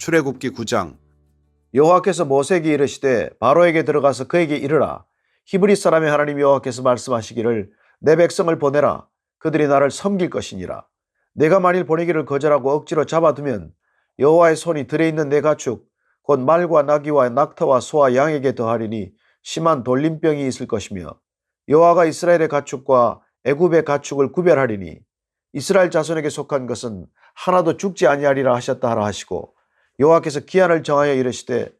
출애굽기 9장. 여호와께서 모세에게 이르시되 바로에게 들어가서 그에게 이르라. 히브리 사람의 하나님 여호와께서 말씀하시기를 내 백성을 보내라. 그들이 나를 섬길 것이니라. 내가 만일 보내기를 거절하고 억지로 잡아두면 여호와의 손이 들에 있는 내 가축 곧 말과 나귀와 낙타와 소와 양에게 더하리니 심한 돌림병이 있을 것이며 여호와가 이스라엘의 가축과 애굽의 가축을 구별하리니 이스라엘 자손에게 속한 것은 하나도 죽지 아니하리라 하셨다 하라 하시고 여호와께서 기한을 정하여 이르시되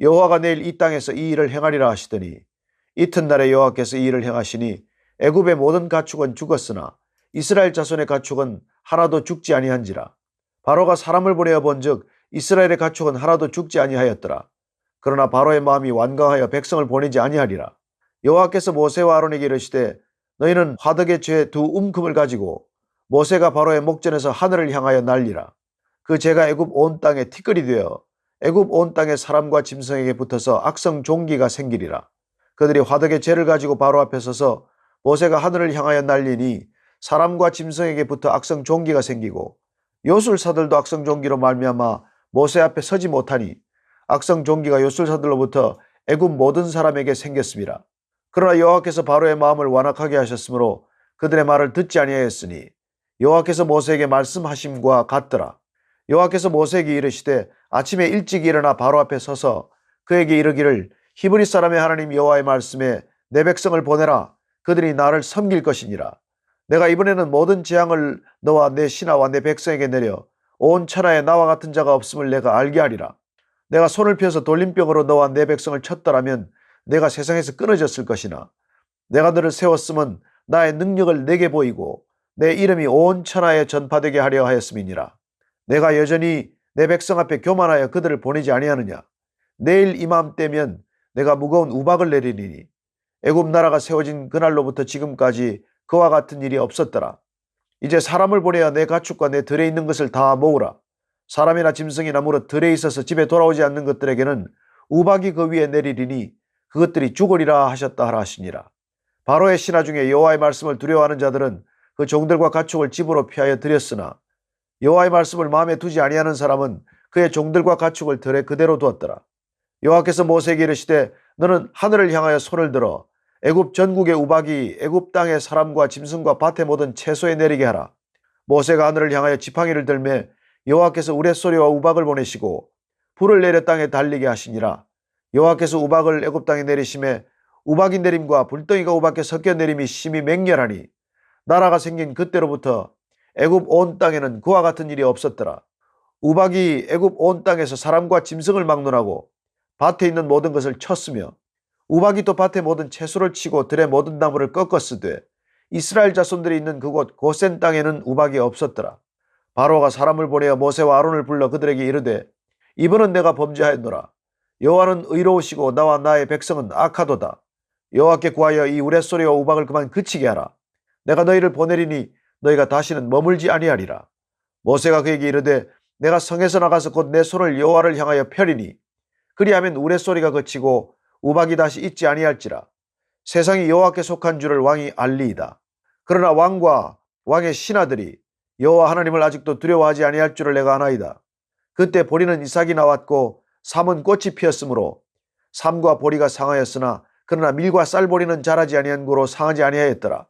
여호와가 내일 이 땅에서 이 일을 행하리라 하시더니 이튿날에 여호와께서 이 일을 행하시니 애굽의 모든 가축은 죽었으나 이스라엘 자손의 가축은 하나도 죽지 아니한지라. 바로가 사람을 보내어 본즉 이스라엘의 가축은 하나도 죽지 아니하였더라. 그러나 바로의 마음이 완강하여 백성을 보내지 아니하리라. 여호와께서 모세와 아론에게 이르시되 너희는 화덕의 죄 두 움큼을 가지고 모세가 바로의 목전에서 하늘을 향하여 날리라 그 죄가 애굽 온 땅에 티끌이 되어 애굽 온 땅의 사람과 짐승에게 붙어서 악성 종기가 생기리라 그들이 화덕의 죄를 가지고 바로 앞에 서서 모세가 하늘을 향하여 날리니 사람과 짐승에게 붙어 악성 종기가 생기고 요술사들도 악성 종기로 말미암아 모세 앞에 서지 못하니 악성 종기가 요술사들로부터 애굽 모든 사람에게 생겼습니다. 그러나 여호와께서 바로의 마음을 완악하게 하셨으므로 그들의 말을 듣지 아니하였으니 여호와께서 모세에게 말씀하심과 같더라. 여호와께서 모세에게 이르시되 아침에 일찍 일어나 바로 앞에 서서 그에게 이르기를 히브리 사람의 하나님 여호와의 말씀에 내 백성을 보내라 그들이 나를 섬길 것이니라. 내가 이번에는 모든 재앙을 너와 내 신하와 내 백성에게 내려 온 천하에 나와 같은 자가 없음을 내가 알게 하리라. 내가 손을 펴서 돌림병으로 너와 내 백성을 쳤더라면 내가 세상에서 끊어졌을 것이나 내가 너를 세웠음은 나의 능력을 내게 보이고 내 이름이 온 천하에 전파되게 하려 하였음이니라. 내가 여전히 내 백성 앞에 교만하여 그들을 보내지 아니하느냐. 내일 이맘때면 내가 무거운 우박을 내리리니 애굽 나라가 세워진 그날로부터 지금까지 그와 같은 일이 없었더라. 이제 사람을 보내어 내 가축과 내 들에 있는 것을 다 모으라. 사람이나 짐승이나 무릇 들에 있어서 집에 돌아오지 않는 것들에게는 우박이 그 위에 내리리니 그것들이 죽으리라 하셨다 하라 하시니라. 바로의 신하 중에 여호와의 말씀을 두려워하는 자들은 그 종들과 가축을 집으로 피하여 들였으나 여호와의 말씀을 마음에 두지 아니하는 사람은 그의 종들과 가축을 들에 그대로 두었더라. 여호와께서 모세에게 이르시되 너는 하늘을 향하여 손을 들어 애굽 전국의 우박이 애굽 땅의 사람과 짐승과 밭의 모든 채소에 내리게 하라. 모세가 하늘을 향하여 지팡이를 들매 여호와께서 우레소리와 우박을 보내시고 불을 내려 땅에 달리게 하시니라. 여호와께서 우박을 애굽 땅에 내리심에 우박이 내림과 불덩이가 우박에 섞여 내림이 심히 맹렬하니 나라가 생긴 그때로부터 애굽 온 땅에는 그와 같은 일이 없었더라. 우박이 애굽 온 땅에서 사람과 짐승을 막론하고 밭에 있는 모든 것을 쳤으며 우박이 또 밭의 모든 채소를 치고 들의 모든 나무를 꺾었으되 이스라엘 자손들이 있는 그곳 고센 땅에는 우박이 없었더라. 바로가 사람을 보내어 모세와 아론을 불러 그들에게 이르되 이번은 내가 범죄하였노라. 여호와는 의로우시고 나와 나의 백성은 악하도다. 여호와께 구하여 이 우레소리와 우박을 그만 그치게 하라. 내가 너희를 보내리니 너희가 다시는 머물지 아니하리라. 모세가 그에게 이르되 내가 성에서 나가서 곧 내 손을 여호와를 향하여 펴리니 그리하면 우레소리가 그치고 우박이 다시 있지 아니할지라. 세상이 여호와께 속한 줄을 왕이 알리이다. 그러나 왕과 왕의 신하들이 여호와 하나님을 아직도 두려워하지 아니할 줄을 내가 아나이다. 그때 보리는 이삭이 나왔고 삼은 꽃이 피었으므로 삼과 보리가 상하였으나 그러나 밀과 쌀보리는 자라지 아니한 고로 상하지 아니하였더라.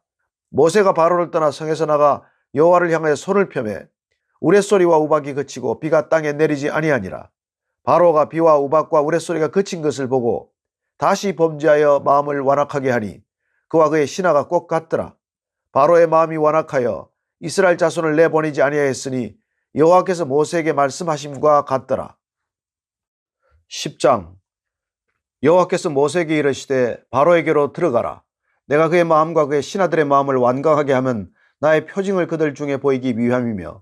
모세가 바로를 떠나 성에서 나가 여호와를 향하여 손을 펴매 우레소리와 우박이 그치고 비가 땅에 내리지 아니하니라. 바로가 비와 우박과 우레소리가 그친 것을 보고 다시 범죄하여 마음을 완악하게 하니 그와 그의 신하가 꼭 같더라. 바로의 마음이 완악하여 이스라엘 자손을 내보내지 아니하였으니 여호와께서 모세에게 말씀하심과 같더라. 10장 여호와께서 모세에게 이르시되 바로에게로 들어가라. 내가 그의 마음과 그의 신하들의 마음을 완강하게 하면 나의 표징을 그들 중에 보이기 위함이며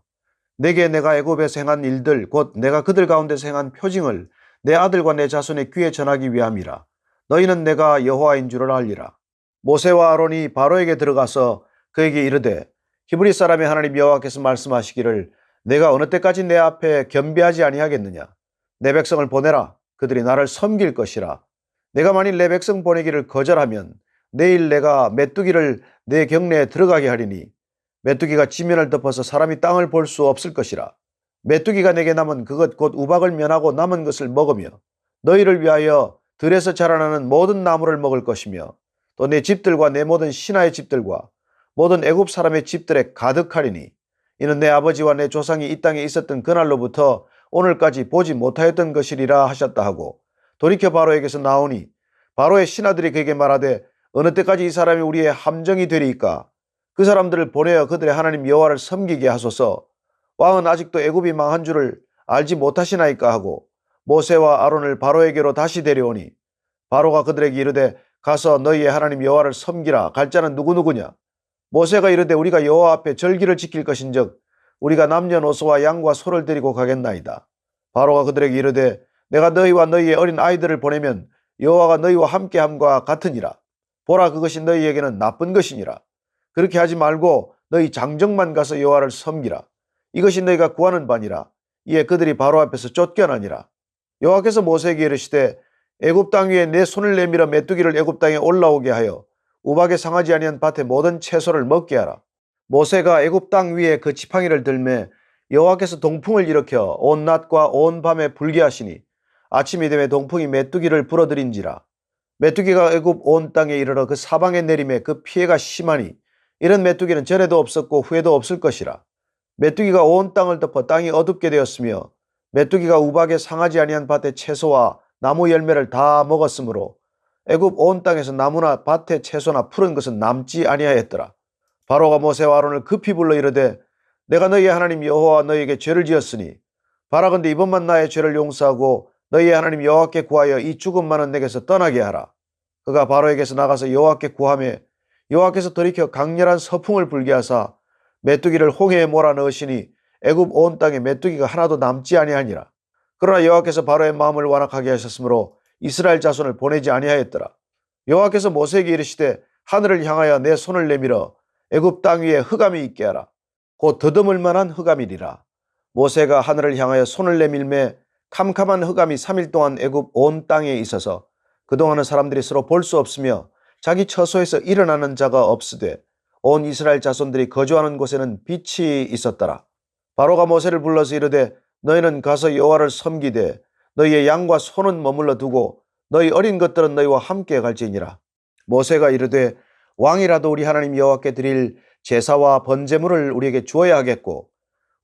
내게 내가 애굽에서 행한 일들 곧 내가 그들 가운데서 행한 표징을 내 아들과 내 자손의 귀에 전하기 위함이라. 너희는 내가 여호와인 줄을 알리라. 모세와 아론이 바로에게 들어가서 그에게 이르되 히브리 사람의 하나님 여호와께서 말씀하시기를 내가 어느 때까지 내 앞에 겸비하지 아니하겠느냐. 내 백성을 보내라. 그들이 나를 섬길 것이라. 내가 만일 내 백성 보내기를 거절하면 내일 내가 메뚜기를 내 경내에 들어가게 하리니 메뚜기가 지면을 덮어서 사람이 땅을 볼 수 없을 것이라. 메뚜기가 내게 남은 그것 곧 우박을 면하고 남은 것을 먹으며 너희를 위하여 들에서 자라나는 모든 나무를 먹을 것이며 또 내 집들과 내 모든 신하의 집들과 모든 애굽 사람의 집들에 가득하리니 이는 내 아버지와 내 조상이 이 땅에 있었던 그날로부터 오늘까지 보지 못하였던 것이리라 하셨다 하고 돌이켜 바로에게서 나오니 바로의 신하들이 그에게 말하되 어느 때까지 이 사람이 우리의 함정이 되리이까? 그 사람들을 보내어 그들의 하나님 여호와를 섬기게 하소서. 왕은 아직도 애굽이 망한 줄을 알지 못하시나이까 하고 모세와 아론을 바로에게로 다시 데려오니 바로가 그들에게 이르되 가서 너희의 하나님 여호와를 섬기라. 갈 자는 누구누구냐? 모세가 이르되 우리가 여호와 앞에 절기를 지킬 것인즉 우리가 남녀노소와 양과 소를 데리고 가겠나이다. 바로가 그들에게 이르되 내가 너희와 너희의 어린 아이들을 보내면 여호와가 너희와 함께함과 같으니라 보라 그것이 너희에게는 나쁜 것이니라 그렇게 하지 말고 너희 장정만 가서 여호와를 섬기라 이것이 너희가 구하는 바니라 이에 그들이 바로 앞에서 쫓겨나니라 여호와께서 모세에게 이르시되 애굽 땅 위에 내 손을 내밀어 메뚜기를 애굽 땅에 올라오게 하여 우박에 상하지 아니한 밭의 모든 채소를 먹게 하라. 모세가 애굽 땅 위에 그 지팡이를 들매 여호와께서 동풍을 일으켜 온 낮과 온 밤에 불게 하시니 아침이 되매 동풍이 메뚜기를 불어들인지라. 메뚜기가 애굽 온 땅에 이르러 그 사방에 내림에 그 피해가 심하니 이런 메뚜기는 전에도 없었고 후에도 없을 것이라. 메뚜기가 온 땅을 덮어 땅이 어둡게 되었으며 메뚜기가 우박에 상하지 아니한 밭의 채소와 나무 열매를 다 먹었으므로 애굽 온 땅에서 나무나 밭의 채소나 푸른 것은 남지 아니하였더라. 바로가 모세와 아론을 급히 불러 이르되 내가 너희의 하나님 여호와 너희에게 죄를 지었으니 바라건대 이번만 나의 죄를 용서하고 너희의 하나님 여호와께 구하여 이 죽음만은 내게서 떠나게 하라. 그가 바로에게서 나가서 여호와께 구하며 여호와께서 돌이켜 강렬한 서풍을 불게 하사 메뚜기를 홍해에 몰아 넣으시니 애굽 온 땅에 메뚜기가 하나도 남지 아니하니라. 그러나 여호와께서 바로의 마음을 완악하게 하셨으므로 이스라엘 자손을 보내지 아니하였더라. 여호와께서 모세에게 이르시되 하늘을 향하여 내 손을 내밀어 애굽 땅 위에 흑암이 있게 하라. 곧 더듬을 만한 흑암이리라. 모세가 하늘을 향하여 손을 내밀매 캄캄한 흑암이 3일 동안 애굽 온 땅에 있어서 그동안은 사람들이 서로 볼 수 없으며 자기 처소에서 일어나는 자가 없으되 온 이스라엘 자손들이 거주하는 곳에는 빛이 있었더라. 바로가 모세를 불러서 이르되 너희는 가서 여호와를 섬기되 너희의 양과 소는 머물러 두고 너희 어린 것들은 너희와 함께 갈지니라. 모세가 이르되 왕이라도 우리 하나님 여호와께 드릴 제사와 번제물을 우리에게 주어야 하겠고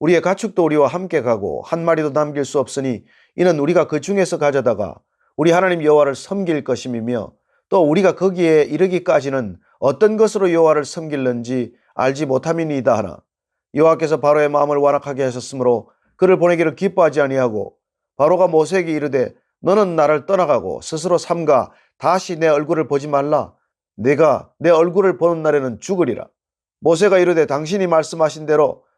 우리의 가축도 우리와 함께 가고 한 마리도 남길 수 없으니 이는 우리가 그 중에서 가져다가 우리 하나님 여호와를 섬길 것임이며 또 우리가 거기에 이르기까지는 어떤 것으로 여호와를 섬길는지 알지 못함이니이다 하나. 여호와께서 바로의 마음을 완악하게 하셨으므로 그를 보내기를 기뻐하지 아니하고 바로가 모세에게 이르되 너는 나를 떠나가고 스스로 삼가 다시 내 얼굴을 보지 말라. 내가 내 얼굴을 보는 날에는 죽으리라. 모세가 이르되 당신이 말씀하신 대로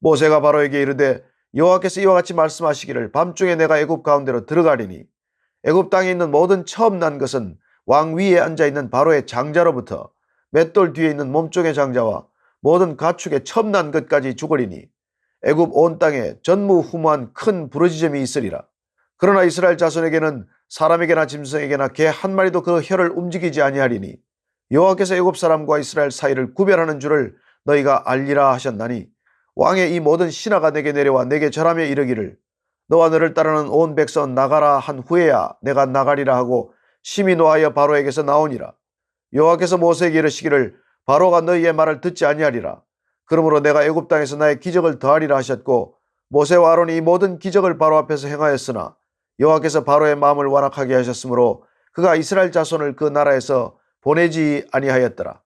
모세가 바로에게 이르되 여호와께서 이와 같이 말씀하시기를 밤중에 내가 애굽 가운데로 들어가리니 애굽 땅에 있는 모든 처음 난 것은 왕 위에 앉아 있는 바로의 장자로부터 맷돌 뒤에 있는 몸종의 장자와 모든 가축의 처음 난 것까지 죽으리니 애굽 온 땅에 전무후무한 큰 부러지점이 있으리라. 그러나 이스라엘 자손에게는 사람에게나 짐승에게나 개 한 마리도 그 혀를 움직이지 아니하리니 여호와께서 애굽 사람과 이스라엘 사이를 구별하는 줄을 너희가 알리라 하셨나니 왕의 이 모든 신하가 내게 내려와 내게 절하며 이르기를 너와 너를 따르는 온 백성 나가라 한 후에야 내가 나가리라 하고 심히 노하여 바로에게서 나오니라 여호와께서 모세에게 이르시기를 바로가 너희의 말을 듣지 아니하리라 그러므로 내가 애굽 땅에서 나의 기적을 더하리라 하셨고 모세와 아론이 이 모든 기적을 바로 앞에서 행하였으나 여호와께서 바로의 마음을 완악하게 하셨으므로 그가 이스라엘 자손을 그 나라에서 보내지 아니하였더라.